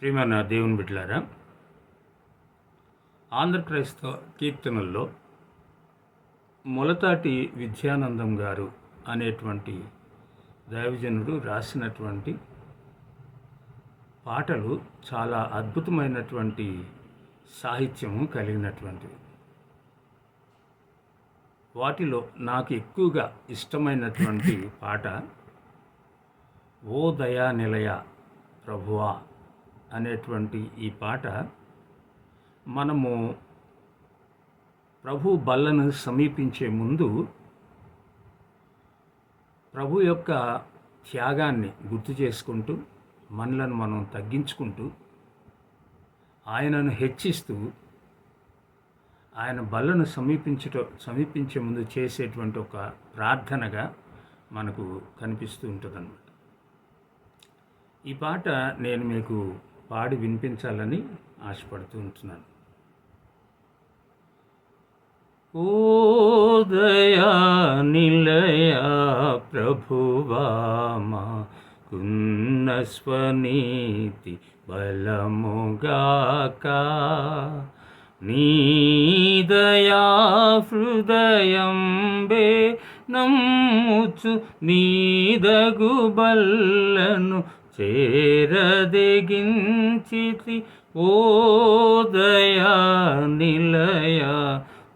ప్రియమైన దేవుని బిడ్డలారా ఆంధ్ర క్రైస్తవ కీర్తనల్లో మొలతాటి విద్యానందం గారు అనేటువంటి దైవజనుడు రాసినటువంటి పాటలు చాలా అద్భుతమైనటువంటి సాహిత్యము కలిగినటువంటివి. వాటిలో నాకు ఎక్కువగా ఇష్టమైనటువంటి పాట ఓ దయా నిలయ ప్రభువా అనేటువంటి ఈ పాట మనము ప్రభు బల్లను సమీపించే ముందు ప్రభు యొక్క త్యాగాన్ని గుర్తు చేసుకుంటూ మనలను మనం తగ్గించుకుంటూ ఆయనను హెచ్చిస్తూ ఆయన బల్లను సమీపించట సమీపించే ముందు చేసేటువంటి ఒక ప్రార్థనగా మనకు కనిపిస్తూ ఉంటుందన్నమాట. ఈ పాట నేను మీకు పాడి వినిపించాలని ఆశపడుతూ ఉంటున్నాను. ఓ దయా ప్రభువామా కున్న స్వనీతి బలముగాక. నీదయా హృదయం బే నమ్ముచు నీదగు బల్లను చేరదెగించితి ఓ దయా నిలయ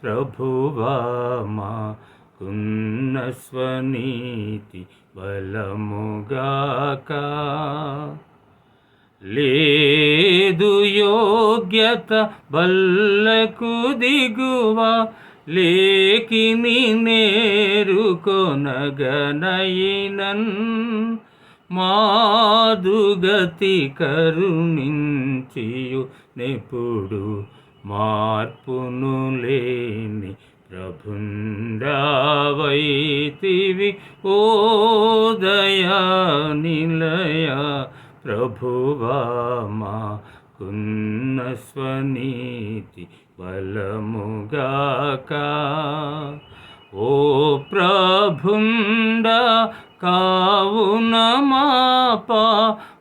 ప్రభువామా కున్న స్వనీతి బలముగాక. లేదు యోగ్యత బల్లకు దిగువ లేకిని నేరుకొనగనయినన్. మాదుగతి కరుణించియు నెప్పుడు మార్పును లేని ప్రభుండావైతివి. ఓ దయా నిలయ ప్రభువామా కున్న స్వనీతి బలముగాక ఓ ప్రభుండ కావున మాపా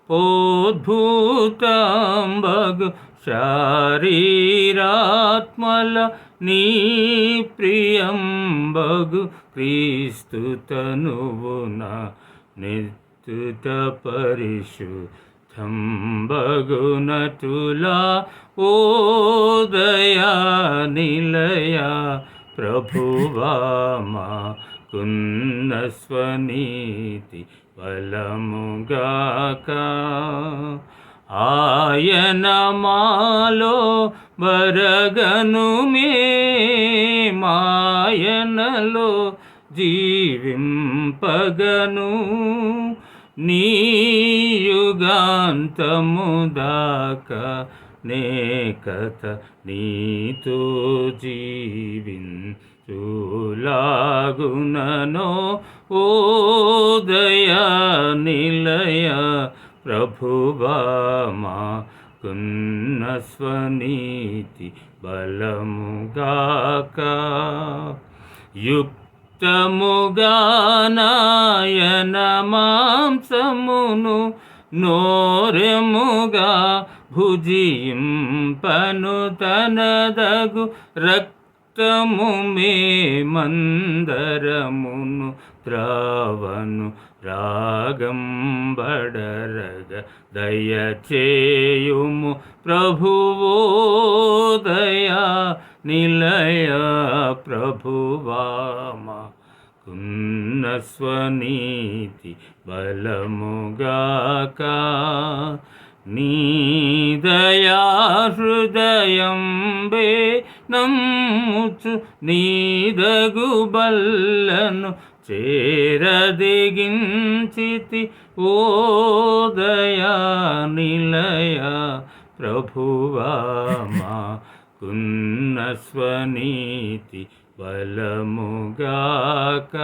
పోద్భూతంబగు శారీరాత్మల నీ ప్రియంబగు క్రీస్తు తనువున నిత్యుత పరిశుద్ధంబగునటులా ఓ దయా నిలయ ప్రభువామా. కున్న స్వనీతి బలముగాక. ఆయన మాలో బరగను మే మాయనలో జీవింపగను. నీయుగాంతము దాకా నే కథ నీతో జీవిన్ చూలా జీవించులాగుననో ఓ దయా నిలయ ప్రభువామా కున్న స్వనీతి బలముగాక. యుక్తముగానాయన మాంసమును నోరెముగా భుజింపను తనదగు రక్త రక్తము మే మందరమును త్రావను రాగం బడరగ దయచేయుము ప్రభువో దయా నిలయ ప్రభువామా. కున్న స్వనీతి బలముగాక నీ దయా హృదయం చేరవచ్చు నీదగు బల్లను చేరదిగించితి. ఓదయా నిలయ ప్రభువామా కున్న స్వనీతి బలముగాక.